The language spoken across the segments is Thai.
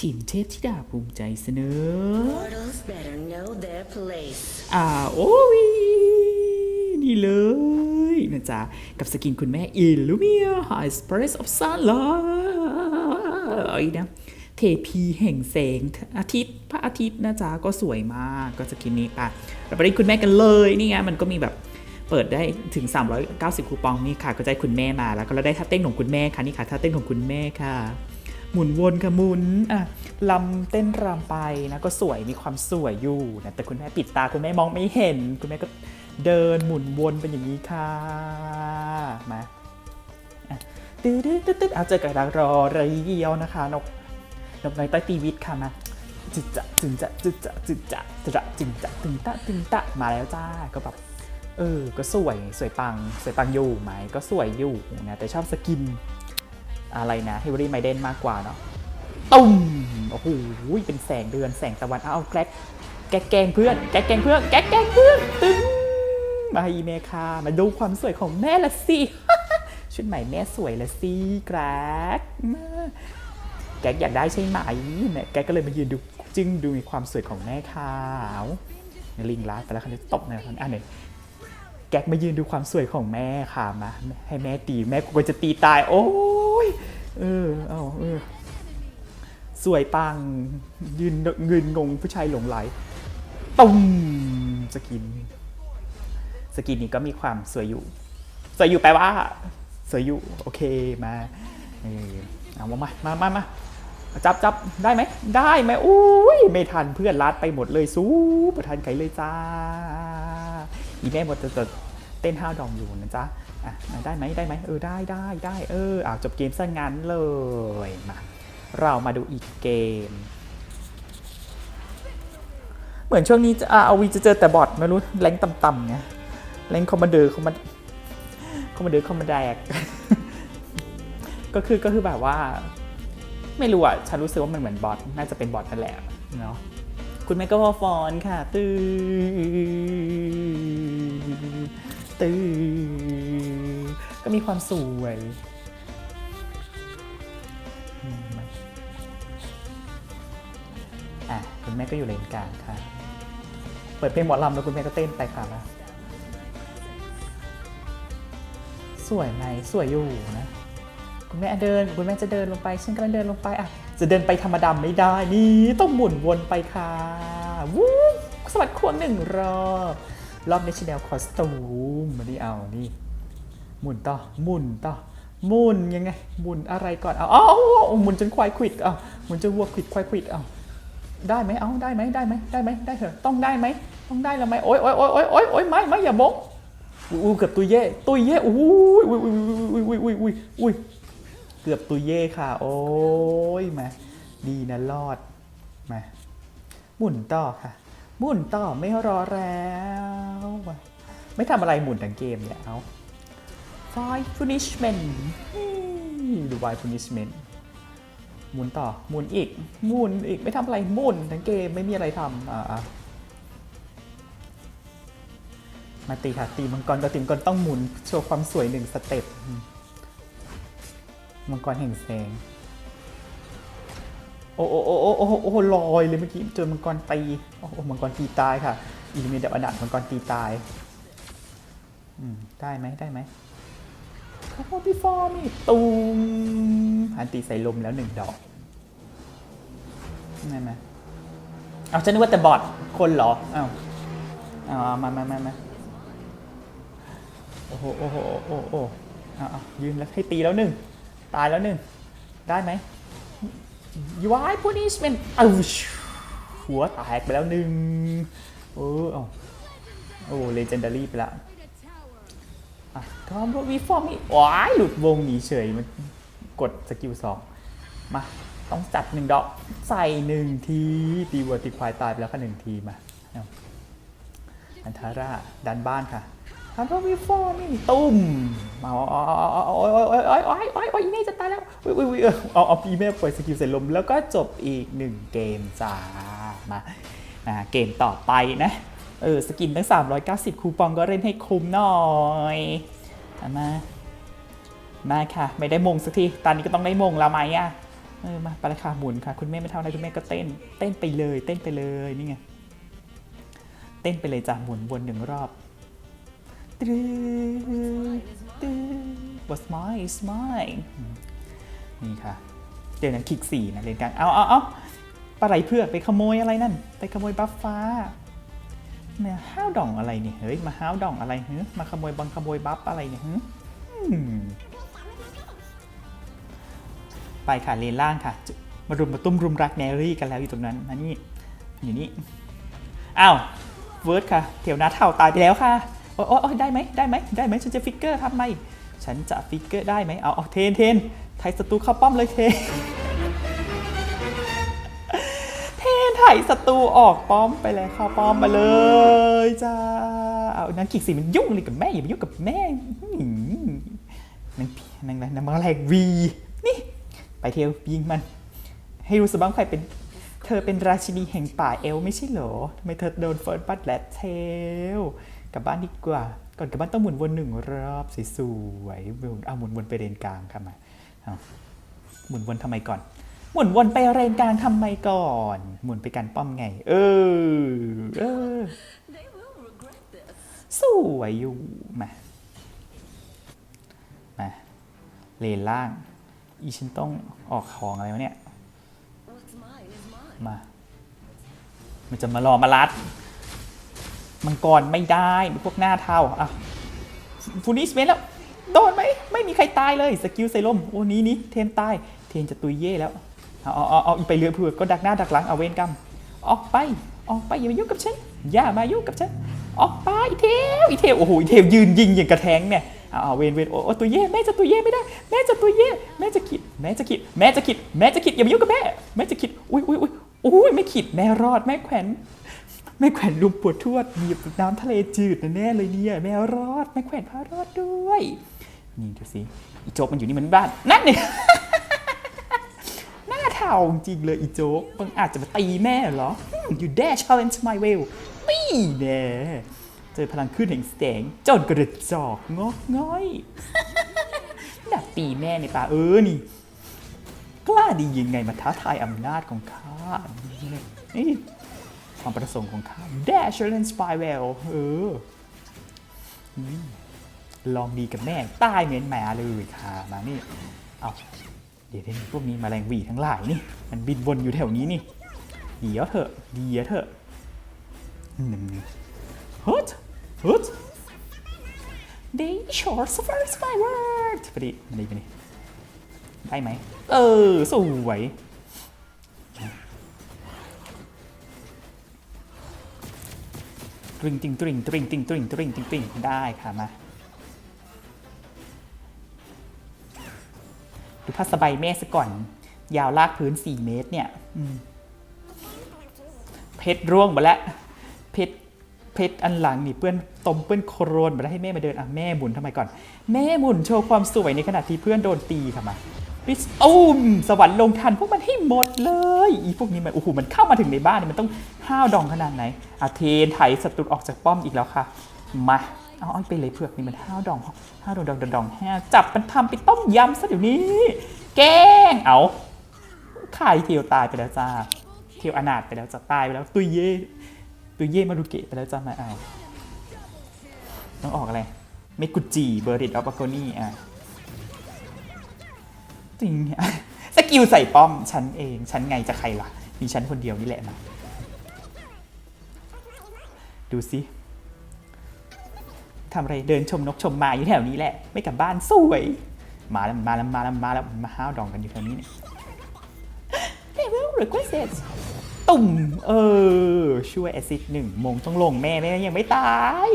ทีมเทพธิดาภูมิใจเสนอ Mortals better know their place. อ่าโอ้ยนี่เลยนะจ๊ะ กับสกินคุณแม่ Illumia High Express of Sunlight นะเทพีแห่งแสงอาทิตย์พระอาทิตย์นะจ๊ะ ก็สวยมากก็สกินนี้อะเราไปเล่นคุณแม่กันเลยนี่ไงมันก็มีแบบเปิดได้ถึง 390 คูปองนี่ค่ะ ก็จะได้คุณแม่มาแล้วก็เราได้ท่าเต้นของคุณแม่ค่ะนี่ค่ะท่าเต้นของคุณแม่ค่ะ หมุนวนค่ะหมุนอะลำเต้นรำไปนะก็สวยมีความสวยอยู่นะแต่คุณแม่ปิดตาคุณแม่มองไม่เห็น คุณแม่ก็เดินหมุนวนเป็นอย่างนี้ค่ะมาตื้อตื้อตื้อตื้อเอาเจอกับดารอเรียวนะคะนกนกน้อยใต้ตีวิทค่ะมาจึจะจึงจะจึจะจึจะจึจะจึงจะตึงตะตึงตะมาแล้วจ้าก็แบบเออ ก็สวยสวยปังสวยปังอยู่ไหมก็สวยอยู่นะแต่ชอบสกิน อะไรนะเฮเวอรี่ไมเดนมากกว่าเนาะตุ้มโอ้โหเป็นแสงเดือนแสงตะวันเอาแกล้งแกแกล้งเพื่อนแกล้งแกงเพื่อน แกล้งแกงเพื่อนตึ้งมาอีเมคามาดูความสวยของแม่ละสิชุดใหม่แม่สวยละสิแกรกแกรกอยากได้ใช่ไหมแม่แกกก็เลยมายืนดูจึงดูมีความสวยของแม่ขาวลิงลัดไปแล้วคันนี้ตบในคันอันนี้แก๊กมายืนดูความสวยของแม่ค่ะมาให้แม่ตีแม่กูก็จะตีตาย โอ้ เออเอาเออสวยปัง ยืนเงินงงผู้ชายหลงไหลตุ้มสกิน สกินนี้ก็มีความสวยอยู่ สวยอยู่แปลว่า สวยอยู่ โอเคมาเออเอามามามามามาจับจับได้ไหม ได้ไหมอุ้ยไม่ทันเพื่อนลัดไปหมดเลยสู้ประทันไกลเลยจ้าอีแม่หมดจะ เต้นห้าดองอยู่นะจ๊ะอะได้ไหมได้ไหมเออได้ได้ได้เอออ่าจบเกมซะงั้นเลยมาเรามาดูอีกเกม เหมือนช่วงนี้จะอาวีจะเจอแต่บอทไม่รู้แรงต่ำๆไงแรงคอมมานเดอร์คอมมานคอมมานเดอร์คอมมานแดกก็คือก็คือแบบว่า ไม่รู้อะฉันรู้สึกว่ามันเหมือนบอทน่าจะเป็นบอทนั่นแหละเนาะคุณแม่ก็พอฟอนค่ะตื้อ ตื้อก็มีความสวยอะคุณแม่ก็อยู่เลนกลางค่ะ เปิดเพลงหมอลำแล้วคุณแม่ก็เต้นไปค่ะนะสวยไหมสวยอยู่นะ คุณแม่เดิน คุณแม่จะเดินลงไป ฉันกำลังเดินลงไปอะจะเดินไปธรรมดาไม่ได้นี่ต้องหมุนวนไปค่ะวู้สวัสดควงหนึ่งรอบ รอบนี้ชแนลคอสตูมมาดิเอานี่หมุนต่อหมุนต่อหมุนยังไงหมุนอะไรก่อนเอาเอาเอหมุนจนควายควิดเอาหมุนจนวัวควิดควายควิดเอาได้ไหมเอาได้ไหมได้ไหมได้ไหมได้เถอะต้องได้ไหมต้องได้แล้วไหมโอ๊ยโอ๊ยโอ๊ยโอ๊ยโอ๊ยโอ๊ยไม่ไม่อย่าบกอู้เกือบตุยเย่ตุยเย่อู้ยอุ้ยอุ้ยอุ้ยอุ้ยอุ้ยอุ้ยเกือบตุยเย่ค่ะ โอ้ยมาดีนะรอดมาหมุนต่อค่ะ หมุนต่อไม่รอแล้ว ไม่ทำอะไรหมุนทั้งเกมเนี่ยเอา five punishment ดู five punishment หมุนต่อหมุนอีกหมุนอีกไม่ทำอะไรหมุนทั้งเกมไม่มีอะไรทำอ่ามาตีค่ะตีมังกรก็ตีมังกรต้องหมุนโชว์ความสวยหนึ่งสเต็ปมังกรแห่งแสง โอ้โอ้โอ้โอ้โอ้โอ้ลอยเลยเมื่อกี้เจอมังกรตีโอ้โอ้มังกรตีตายค่ะอีมีดับอดับมังกรตีตายอืมได้ไหมได้ไหมเขาพอพี่ฟอร์นี่ตูมอันตีใส่ลมแล้วหนึ่งดอกได้ไหมเอาฉันนึกว่าแต่บอทคนเหรออ้าวเอาเอามามามามาโอ้โหโอ้โหโอ้โหโอ้เอาเอายืนแล้วให้ตีแล้วหนึ่งตายแล้วหนึ่งได้ไหม ยูไอพูนิชเมนเอ้าหัวแตกไปแล้วหนึ่งโอ้เอาโอ้เลเจนดารี่ไปละอะทอมวีฟอร์มนี่ว้ายหลุดวงหนีเฉยมันกดสกิลสองมา ต้องจัดหนึ่งดอกใส่หนึ่งทีตีวัวตีควายตายไปแล้วค่ะหนึ่งทีมาอาอันทาร่าดันบ้านค่ะ ฮันวีฟอร์นี่ตุ้มมาโอ้ยโอ้ยโอ้ยโอ้ยโอ้ยโอ้ยโอ้ยอีเมย์จะตายแล้วอุ้ยอุ้ยเอาเอาอีเมย์ปล่อยสกิลใส่ลม แล้วก็จบอีกหนึ่งเกมจ้ามาอ่าเกมต่อไปนะ เออ สกินทั้ง 390 คูปองก็เล่นให้คุ้มหน่อยมามาค่ะ ไม่ได้มงสักที ตอนนี้ก็ต้องได้มงแล้วไหมอะเอออมาไปเลยค่ะหมุนค่ะ คุณแม่ไม่เท่าไรคุณแม่ก็เต้น เต้นไปเลย เต้นไปเลยนี่ไง เต้นไปเลยจ้ะหมุนวนหนึ่งรอบ ตึ๊ดตึ๊ด What's mine is mine อืมนี่ค่ะเดี๋ยวนั้นคลิกสี่นะเรียนกางเอาเอาเอาปลาไหลเพื่อกไปขโมยอะไรนั่น ไปขโมยบัฟฟ้าเนี่ยห้าวดองอะไรเนี่ยเฮ้ยมาห้าวดองอะไรเฮ้ยมาขโมยบังขโมยบัฟอะไรเนี่ยฮึไปค่ะเลนล่างค่ะจะมารุมมาตุ้มรุมรักแนรี่กันแล้วอยู่ตรงนั้นมานี่อยู่นี่อ้าวเวิร์ดค่ะเถียวนาเท่าตายไปแล้วค่ะ โอ้โอ้โอ้ได้ไหมได้ไหมได้ไหมฉันจะฟิกเกอร์ทำไมฉันจะฟิกเกอร์ได้ไหมเอาเอาเทนเทนไทยศัตรูเข้าป้อมเลยเทนเทนไถศัตรูออกป้อมไปเลยเข้าป้อมมาเลยจ้าเอานางกิกสีมันยุ่งเลยกับแม่อย่าไปยุ่งกับแม่นางนางนางนางมาแรงวีนี่ไปเที่ยวยิงมัน ให้รู้สึกบ้างใครเป็นเธอเป็นราชินีแห่งป่าเอลไม่ใช่เหรอทำไมเธอโดนเฟิร์สบัตแลดเทล กลับบ้านดีกว่า ก่อนกลับบ้านต้องหมุนวนหนึ่งรอบสวยๆหมุนเอาหมุนวนไปเรนกลางค่ะมาเอาหมุนวนทำไมก่อน หมุนวนไปเรนกลางทำไมก่อน หมุนไปกันป้อมไง เออเออสวยอยู่มามาเลนล่าง อีฉันต้องออกของอะไรวะเนี่ย มา มันจะมารอมารัด มังกรไม่ได้พวกหน้าเท่าอะฟูนิสเมนแล้ว โดนไหมไม่มีใครตายเลยสกิลไซลมโอ้นี้นี่เทนตาย เทนจะตุยเย่แล้วเอาเอาเอาเอาไปเรือเผื่อก็ดักหน้าดักหลังเอาเวนกรรมออกไปออกไปอย่ามายุ่งกับฉันอย่ามายุ่งกับฉันออกไปอีเทวอีเทวโอ้โหอีเทวยืนยิงอย่างกระแทงเนี่ยเอาเอาเวนเวนโอ้ตัวเย่แม่จะตัวเย่ไม่ได้แม่จะตัวเย่แม่จะขิดแม่จะขิดแม่จะขิดแม่จะขิดอย่ามายุ่งกับแม่แม่จะขิดอุ้ยอุ้ยอุ้ยอุ้ยไม่ขิดแม่รอดแม่แขวน ม่แขวนลุมปวดทวดมีน้ำทะเลจืดแน่เลยเนี่ยแม่รอดแม่แขวนพารอดด้วย นี่ดูสิอีโจ๊กมันอยู่นี่เหมือนบ้านนั่นเนี่ยหน้าเท่าจริงเลยอีโจ๊กมันอาจจะมาตีแม่เหรออยู่แด้ challenge my will นี่แน่เจอพลังขึ้นแห่งแสงจนกระจอกงอกง่อยดักตีแม่ในป่าเออนี่ กล้าดียังไงมาท้าทายอำนาจของข้านี่ ความประสงค์ของข้า Dash Challenge Spy Well เออ ลองดีกับแม่ตายเหม็นแหมาเลยค่ะ มานี่ เอาเดี๋ยวพวกนี้แมาแรงวีทั้งหลายนี่ มันบินวนอยู่แถวนี้นี่ เดี๋ยวเถอะเดี๋ยวเถอะหนึ่งฮึดฮึด They short suffers my word ไปดิมาดิไปดิได้ไหม เออ สวย ตริงติงตริงตริงติงตริงตริงติงติงได้ค่ะมาดูผ้าสบายแม่ซะก่อน ยาวลากพื้น 4 เมตรเนี่ยเพชรร่วงหมดแล้วเพชรเพชรอันหลังนี่เปื้อนตมเปื้อนโครนมาแล้วให้แม่มาเดินอะแม่หมุนทำไมก่อน แม่หมุนโชว์ความสวยในขณะที่เพื่อนโดนตีค่ะมา ปิสอุ้มสวรรค์ลงทันพวกมันให้หมดเลยอีพวกนี้มันโอ้โหมันเข้ามาถึงในบ้านนี่มันต้องห้าวดองขนาดไหนอาเทนไถศัตรูออกจากป้อมอีกแล้วค่ะ มาเอาเอาไปเลยเผือกนี่มันห้าวดองห้าวดองดองดองดองห้าวจับมันทำไปต้มยำซะเดี๋ยวนี้ แก้งเอาขายเทียวตายไปแล้วจ้าเทียวอนาถไปแล้วจะตายไปแล้วตุยเย่ตุยเย่มารุเกะไปแล้วจ้ามาเอาต้องออกอะไรเมกุจิเบอร์ริดออฟโกนี่อะ จริงอะสกิลใส่ป้อมฉันเองฉันไงจะใครล่ะ มีฉันคนเดียวนี่แหละนะดูสิทำอะไรเดินชมนกชมไมาอยู่แถวนี้แหละ ไม่กลับบ้านสวย มาแล้วมาแล้วมาแล้วมาแล้วมาห้าวดองกันอยู่แถวนี้เนี่ย Level requested ตุ่มเออช่วยแอซิดหนึ่งมงต้องลงแม่แม่ยังไม่ตาย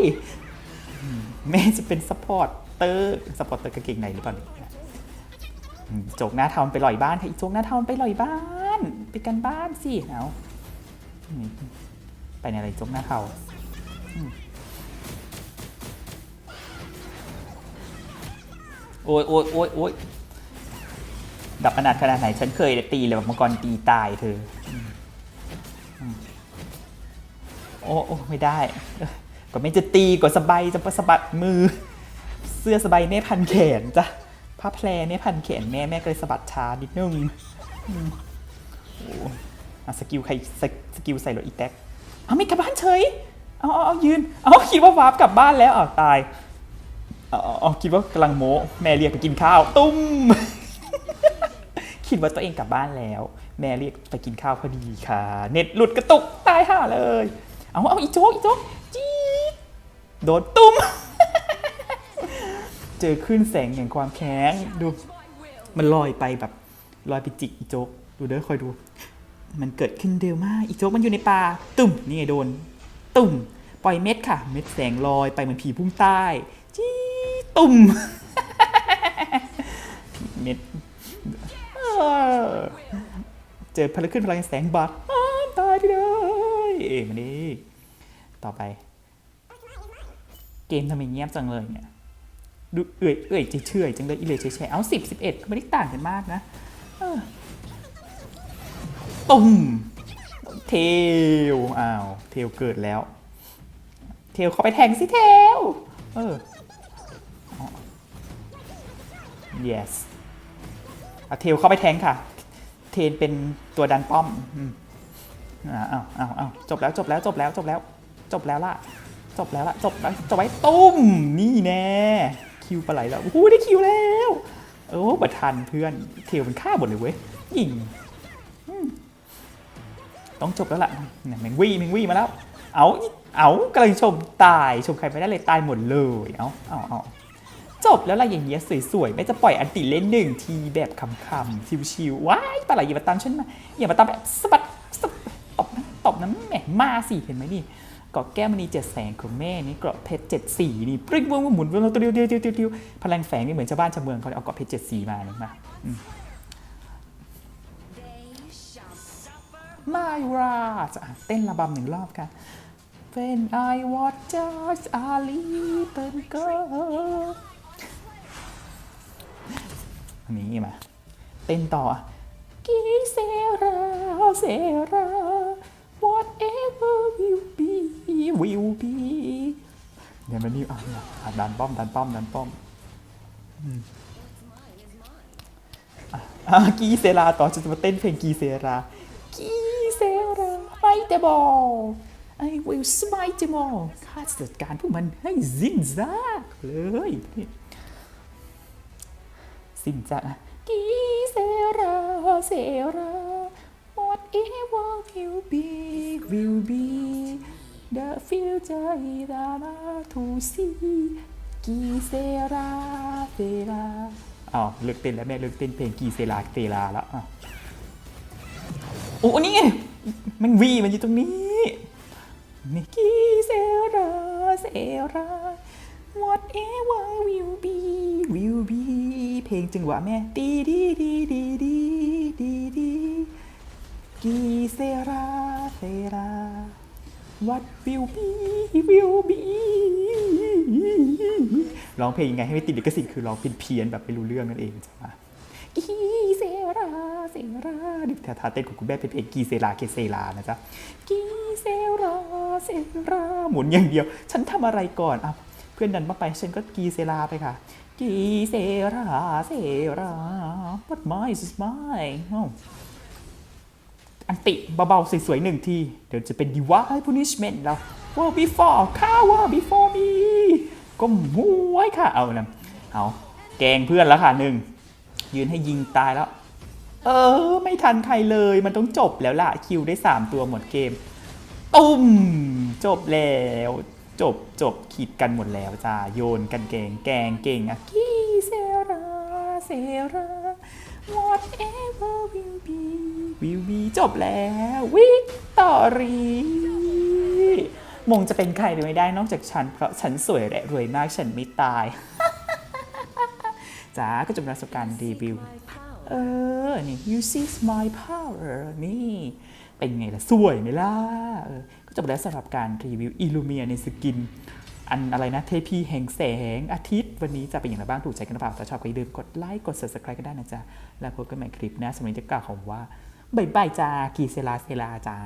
แม่จะเป็นซัพพอร์ตเตอร์ซัพพอร์ตเตอร์กางเกงในหรือเปล่า โจกหน้าเทามันไปลอยบ้านค่ะอีโจกหน้าเทามันไปลอยบ้าน ไปกันบ้านสิเอาไปในอะไรโจกหน้าเทาโอ้ยโอ้ยโอ้ยโอ้ยดับขนาดขนาดไหน ฉันเคยตีเลยแบบมังกรตีตายเธอโอ้โอ้ไม่ได้ก็ไม่จะตีกว่าสบายจะสะสบัดมือ เสื้อสบายแม่พันแขนจ้ะ ผ้าแพรแม่พันแขนแม่แม่ก็เลยสะบัดช้านิดนึงโอ้อะสกิลใครสกิลใส่รถอีแท็กเอาไม่กลับบ้านเฉยเอาเอาเอายืนเอาคิดว่าวาร์ปกลับบ้านแล้วอ้าตายเอาเอาเอาคิดว่ากำลังโม้แม่เรียกไปกินข้าว ตุ้ม คิดว่าตัวเองกลับบ้านแล้ว แม่เรียกไปกินข้าวพอดีค่ะ เน็ตหลุดกระตุกตายห่าเลย เอาเอาอีโจ๊กอีโจ๊กจี๊ดโดนตุ้ม เจอคลื่นแสงแห่งความแค้นดู มันลอยไปแบบลอยไปจิกอีโจ๊กดูเด้อคอยดู มันเกิดขึ้นเร็วมากอีโจ๊กมันอยู่ในป่าตุ่มนี่ไงโดน ตุ่มปล่อยเม็ดค่ะ เม็ดแสงลอยไปเหมือนผีพุ่งใต้จี้ตุ่มผีเม็ดเจอพลังขึ้นพลังแสงบาดตายไปเลยเอ๋มาดิต่อไป เกมทำไมเงียบจังเลยเนี่ย ดูเอื่อยเอื่อยเฉยๆจังเลยอีเลยเฉยๆเอาสิบสิบเอ็ดไม่ได้ต่างกันมากนะตุ่มเทลอ้าวเทลเกิดแล้ว เทลเข้าไปแทงสิเทลเออ yes เอาเทลเข้าไปแทงค่ะ เทนเป็นตัวดันป้อมอ้าวอ้าวอ้าวจบแล้วจบแล้วจบแล้วจบแล้ว จบแล้วล่ะจบแล้วล่ะจบแล้วจบไว้ตุ้มนี่แน่ คิวปลาไหลแล้วโอ้โหได้คิวแล้วโอ้บัทันเพื่อนเทลมันฆ่าหมดเลยเว้ยยิงต้องจบแล้วล่ะเนี่ยแมงวี่แมงวี่มาแล้ว เอาเอากำลังชมตายชมใครไม่ได้เลยตายหมดเลยเอาเอาเอาจบแล้วล่ะอย่างเงี้ยสวยๆไม่จะปล่อยอันติเล่นหนึ่งทีแบบคำๆชิวๆว้ายปลาไหลอย่ามาตามฉันมาอย่ามาตามแบบสะบัดสะบัดตบนะตบนะแหมมาสิเห็นไหมนี่ เกาะแก้วมณีเจ็ดแสงของแม่นี่เกาะเพชรเจ็ดสีนี่ปริ้งวงหมุนวนตัวเดียวเดียวเดียวเดียวพลังแฝงนี่เหมือนชาวบ้านชาวเมืองเขาเอาเกาะเพชรเจ็ดสีมานี่มาม My Rat อะเต้นระบำหนึ่งรอบค่ะ When I was just a little girl อันนี้มา เต้นต่อกีเซราเซรา be will be เนี่ยมันนี่อะดันป้อมดันป้อมดันป้อมอืมอะกีเซราต่อจะมาเต้นเพลงกีเซรากีเซราไมเตบอล I will smite them all ข้าจะจัดการพวกมันให้สิ้นซากเลยสิ้นซากอะกีเซราเซรา whatever will be will be the future is not to see กีเซราเซราอ้าวเลิกเต้นแล้วแม่เลิกเต้นเพลงกีเซราเซราแล้วอะโอ้นี่ไงมันวีมันอยู่ตรงนี้นิกกี้เซราเซรา whatever will be will be เพลงจังหวะแม่ดีดีดีดีดีดีดีกีเซราเซรา what will be will be ร้องเพลงยังไงให้ไม่ติดลิขสิทธิ์คือร้องเพี้ยนๆแบบไม่รู้เรื่องนั่นเองจ้ะกีเซราเซราดิท่าท่าเต้นของคุณแม่เป็นเพลงกีเซราเคเซรานะจ๊ะกีเซราเซราหมุนอย่างเดียว ฉันทำอะไรก่อนอะเพื่อนดันมาไปฉันก็กีเซราไปค่ะกีเซราเซรา what mine is mine อันติเบาๆสวยๆหนึ่งที เดี๋ยวจะเป็น divine punishment แล้วว่า before ข้าว่า before me ก็มวยค่ะ เอานะเอาแกงเพื่อนแล้วค่ะหนึ่งยืนให้ยิงตายแล้ว เออ ไม่ทันใครเลยมันต้องจบแล้วล่ะ คิวได้ 3 ตัวหมดเกม ตุ้ม จบแล้ว จบจบขีดกันหมดแล้วจ้า โยนกันเก่งแกงเก่งอะกีเซราเซรา whatever will be will be จบแล้ววิกตอรีมงจะเป็นใครหรือไม่ได้นอกจากฉัน เพราะฉันสวยและรวยมากฉันไม่ตายจ้าก็จบประสบการณ์รีวิว เออ นี่ you see my power นี่ เป็นไงล่ะ สวยไหมล่ะเออก็จบแล้วสำหรับการรีวิวอิลูเมียในสกิน อันอะไรนะ เทพีแห่งแสงอาทิตย์ วันนี้จะเป็นอย่างไรบ้างถูกใจกันหรือเปล่าถ้าชอบก็อย่าลืมกดไลค์ กด subscribe กันได้นะจ๊ะ แล้วพบกันใหม่คลิปหน้าสำหรับนี้จะกล่าวคำว่า บายบายจ้ากีเซลาเซลาจ้า